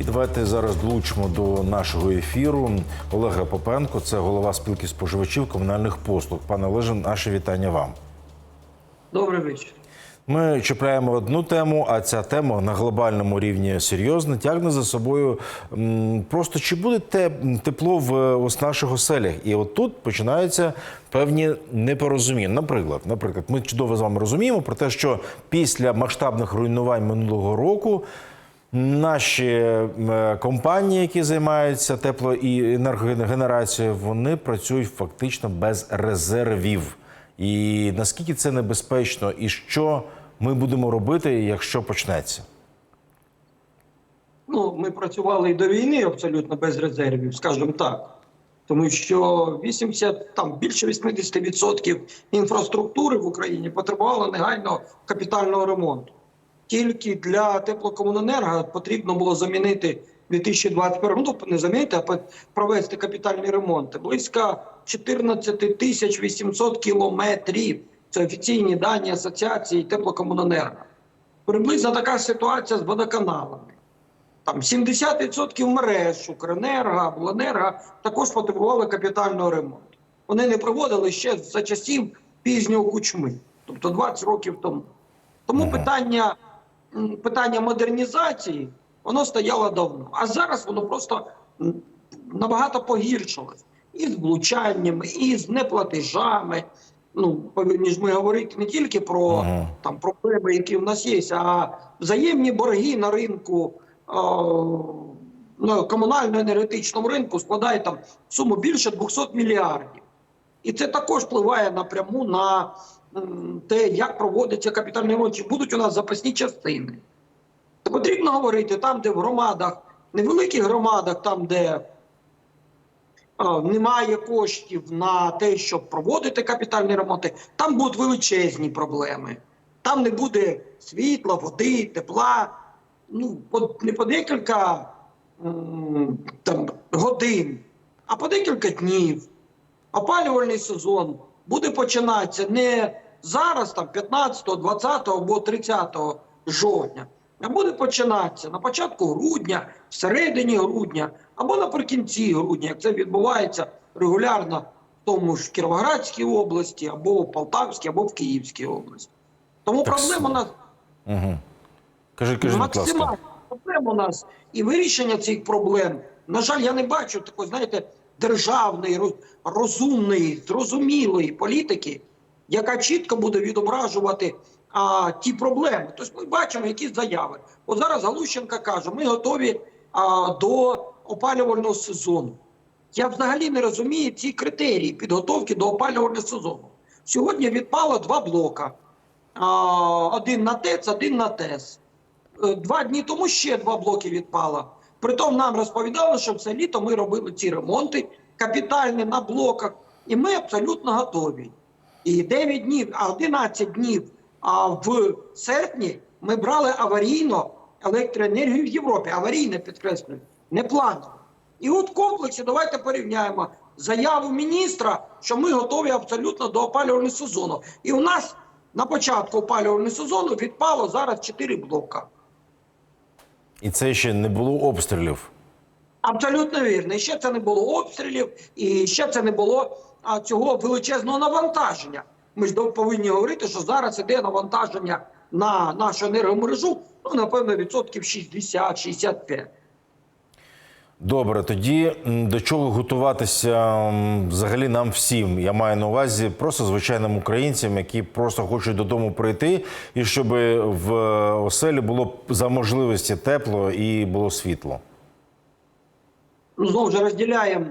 І давайте зараз долучимо до нашого ефіру Олега Попенко, це голова спілки споживачів комунальних послуг. Пане Олеже, наше вітання вам. Добрий вечір. Ми чіпляємо одну тему, а ця тема на глобальному рівні серйозна, тягне за собою просто чи буде те тепло в ось наших оселях. І от тут починаються певні непорозуміння. Наприклад, наприклад, ми чудово з вами розуміємо про те, що після масштабних руйнувань минулого року. Наші е, компанії, які займаються тепло і енергогенерацією, вони працюють фактично без резервів. І наскільки це небезпечно, і що ми будемо робити, якщо почнеться? Ну, ми працювали і до війни абсолютно без резервів, скажімо так. Тому що 80, там більше 80% інфраструктури в Україні потребувало негайно капітального ремонту. Тільки для теплокомуненерго потрібно було замінити 2021 ну, не замінити, а провести капітальні ремонти. Близько 14 тисяч 800 кілометрів. Це офіційні дані Асоціації теплокомуненерго. Приблизно така ситуація з водоканалами. Там 70% мереж Укренерго, Обленерго також потребували капітального ремонту. Вони не проводили ще за часів пізнього кучми, тобто 20 років тому. Тому питання, питання модернізації воно стояло давно. А зараз воно просто набагато погіршилось і з влучанням, і з неплатежами. Ну, повинні ж ми говорити не тільки про Ага. там проблеми, які в нас є, а взаємні борги на ринку на комунально-енергетичному ринку складають там суму більше 200 мільярдів. І це також впливає напряму на те, як проводиться капітальний ремонт, чи будуть у нас запасні частини. То потрібно говорити там, де в громадах, невеликих громадах, там, де а, немає коштів на те, щоб проводити капітальні ремонти, там будуть величезні проблеми. Там не буде світла, води, тепла. Ну, не по декілька там, годин, а по декілька днів. Опалювальний сезон буде починатися не зараз, там 15, 20 або 30 жовтня, а буде починатися на початку грудня, всередині грудня або наприкінці грудня, як це відбувається регулярно в тому ж Кіровоградській області, або в Полтавській, або в Київській області. Тому Так проблема у нас Угу. Кажи, кажи, будь ласка. максимально проблем у нас і вирішення цих проблем. На жаль, я не бачу такої, знаєте, державної, роз- розумної, зрозумілої політики, яка чітко буде відображувати а, ті проблеми. Тобто ми бачимо якісь заяви. От зараз Галущенка каже, ми готові а, до опалювального сезону. Я взагалі не розумію ці критерії підготовки до опалювального сезону. Сьогодні відпало два блока. А, один на ТЕЦ, один на ТЕС. Е, Два дні тому ще два блоки відпало. Притом нам розповідали, що все літо ми робили ці ремонти капітальні на блоках, і ми абсолютно готові. І 9 днів, а 11 днів а в серпні ми брали аварійно електроенергію в Європі. Аварійне підкреслюю, не планово. І от в комплексі давайте порівняємо заяву міністра, що ми готові абсолютно до опалювального сезону. І у нас на початку опалювального сезону відпало зараз 4 блока. І це ще не було обстрілів. Абсолютно вірно. І ще це не було обстрілів, і ще це не було а, цього величезного навантаження. Ми ж повинні говорити, що зараз іде навантаження на нашу енергомережу, ну напевно, відсотків 60-65. Добре, тоді до чого готуватися взагалі нам всім? Я маю на увазі просто звичайним українцям, які просто хочуть додому прийти, і щоб в оселі було за можливості тепло і було світло. Ну, знову ж розділяємо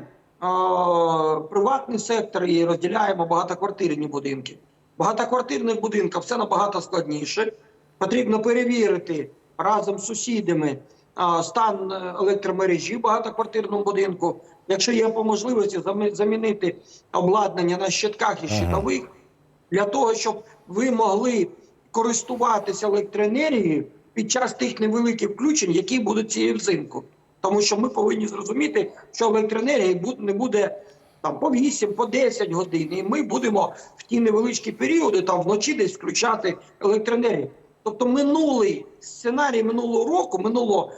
приватний сектор і розділяємо багатоквартирні будинки. Багатоквартирних будинках все набагато складніше. Потрібно перевірити разом з сусідами стан е, електромережі в багатоквартирному будинку. Якщо є по можливості замінити обладнання на щитках і щитових, для того, щоб ви могли користуватися електроенергією під час тих невеликих включень, які будуть цієї взимку. Тому що ми повинні зрозуміти, що електроенергія не буде там по 8, по 10 годин, і ми будемо в ті невеличкі періоди там вночі десь включати електроенергію. Тобто минулий сценарій минулого року, минулого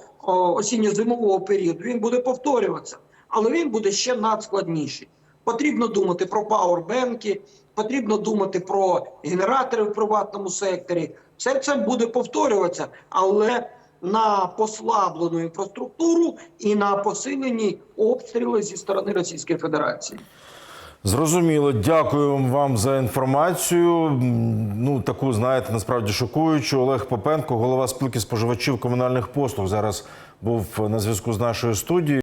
осінньо-зимового періоду, він буде повторюватися, але він буде ще надскладніший. Потрібно думати про пауербенки, потрібно думати про генератори в приватному секторі. Все це буде повторюватися, але на послаблену інфраструктуру і на посилені обстріли зі сторони Російської Федерації. Зрозуміло, дякую вам за інформацію. Ну таку знаєте, насправді шокуючу. Олег Попенко, голова спілки споживачів комунальних послуг, зараз був на зв'язку з нашою студією.